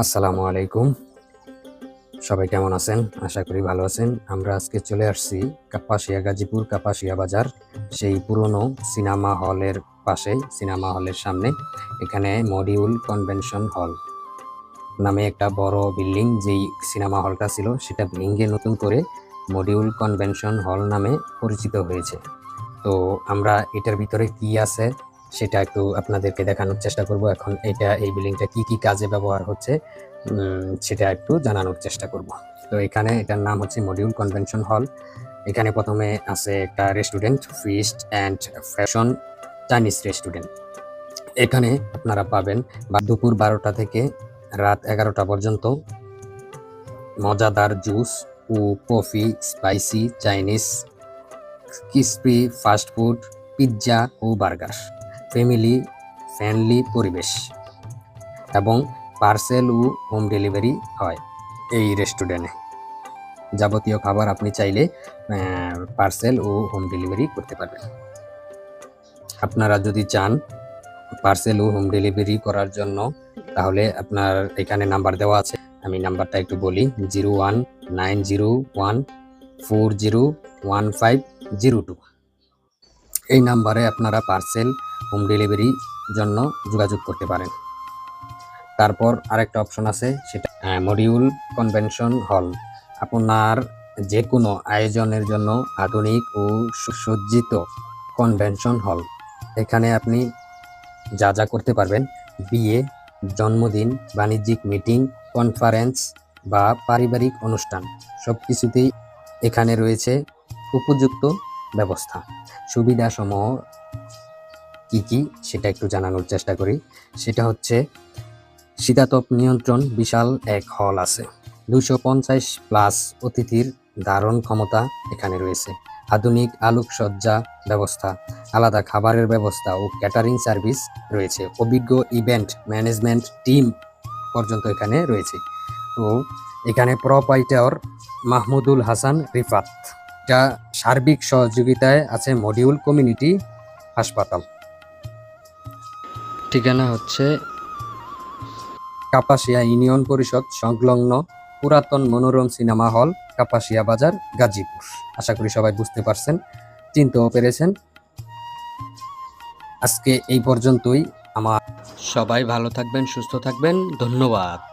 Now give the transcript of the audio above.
আসসালামু আলাইকুম। সবাই কেমন আছেন? আশা করি ভালো আছেন। আমরা আজকে চলে আসছি কাপাসিয়া গাজীপুর কাপাসিয়া বাজার, সেই পুরনো সিনেমা হলের পাশে সিনেমা হলের সামনে, এখানে মডিউল কনভেনশন হল নামে একটা বড় বিল্ডিং, যেই সিনেমা হলটা ছিল, সেটা ভেঙে নতুন করে মডিউল কনভেনশন হল নামে পরিচিত হয়েছে। তো আমরা এটার ভিতরে কি আছে সেটা একটু আপনাদেরকে দেখানোর চেষ্টা করব। এখন এটা, এই বিল্ডিংটা কি কি কাজে ব্যবহার হচ্ছে সেটা একটু জানানোর চেষ্টা করব। তো এখানে এটার নাম হচ্ছে মডিউল কনভেনশন হল। এখানে প্রথমে আছে একটা restaurant, feast and fashion Chinese restaurant. এখানে আপনারা পাবেন বা দুপুর বারোটা থেকে রাত এগারোটা পর্যন্ত মজাদার জুস ও coffee, spicy, Chinese, crispy, fast food, pizza ও বার্গার। ফ্যামিলি ফ্রেন্ডলি পরিবেশ এবং পার্সেল ও হোম ডেলিভারি হয় এই রেস্টুরেন্টে। যাবতীয় খাবার আপনি চাইলে পার্সেল ও হোম ডেলিভারি করতে পারবেন। আপনারা যদি চান পার্সেল ও হোম ডেলিভারি করার জন্য, তাহলে আপনার এখানে নাম্বার দেওয়া আছে। আমি নাম্বারটা একটু বলি, zero one nine zero one four zero one five zero two. এই নাম্বারে আপনারা পার্সেল, হোম ডেলিভারি জন্য যোগাযোগ করতে পারেন। তারপর আরেকটা অপশন আছে, সেটা মডিউল কনভেনশন হল। আপনার যে কোনো আয়োজনের জন্য আধুনিক ও সুসজ্জিত কনভেনশন হল। এখানে আপনি যা যা করতে পারবেন, বিয়ে, জন্মদিন, বাণিজ্যিক মিটিং, কনফারেন্স বা পারিবারিক অনুষ্ঠান সব কিছুতেই এখানে রয়েছে উপযুক্ত ব্যবস্থা। সুবিধাসমূহ কি কি সেটা একটু জানানোর চেষ্টা করি। সেটা হচ্ছে, শীতাতপ নিয়ন্ত্রণ বিশাল এক হল আছে। দুশো পঞ্চাশ প্লাস অতিথির ধারণ ক্ষমতা এখানে রয়েছে। আধুনিক আলোকসজ্জা ব্যবস্থা, আলাদা খাবারের ব্যবস্থা ও ক্যাটারিং সার্ভিস রয়েছে। অভিজ্ঞ ইভেন্ট ম্যানেজমেন্ট টিম পর্যন্ত এখানে রয়েছে। তো, এখানে প্রপাইটার মাহমুদুল হাসান রিফাত। যা সার্বিক সহযোগিতায় আছে মডিউল কমিউনিটি হাসপাতাল। ঠিকানা হচ্ছে কাপাসিয়া ইউনিয়ন পরিষদ, সংলগ্ন পুরাতন মনোরম সিনেমা হল, কাপাসিয়া বাজার, গাজীপুর। আশা করি সবাই বুঝতে পারছেন, চিনতেও পেরেছেন। আজকে এই পর্যন্তই। আমার সবাই ভালো থাকবেন, সুস্থ থাকবেন। ধন্যবাদ।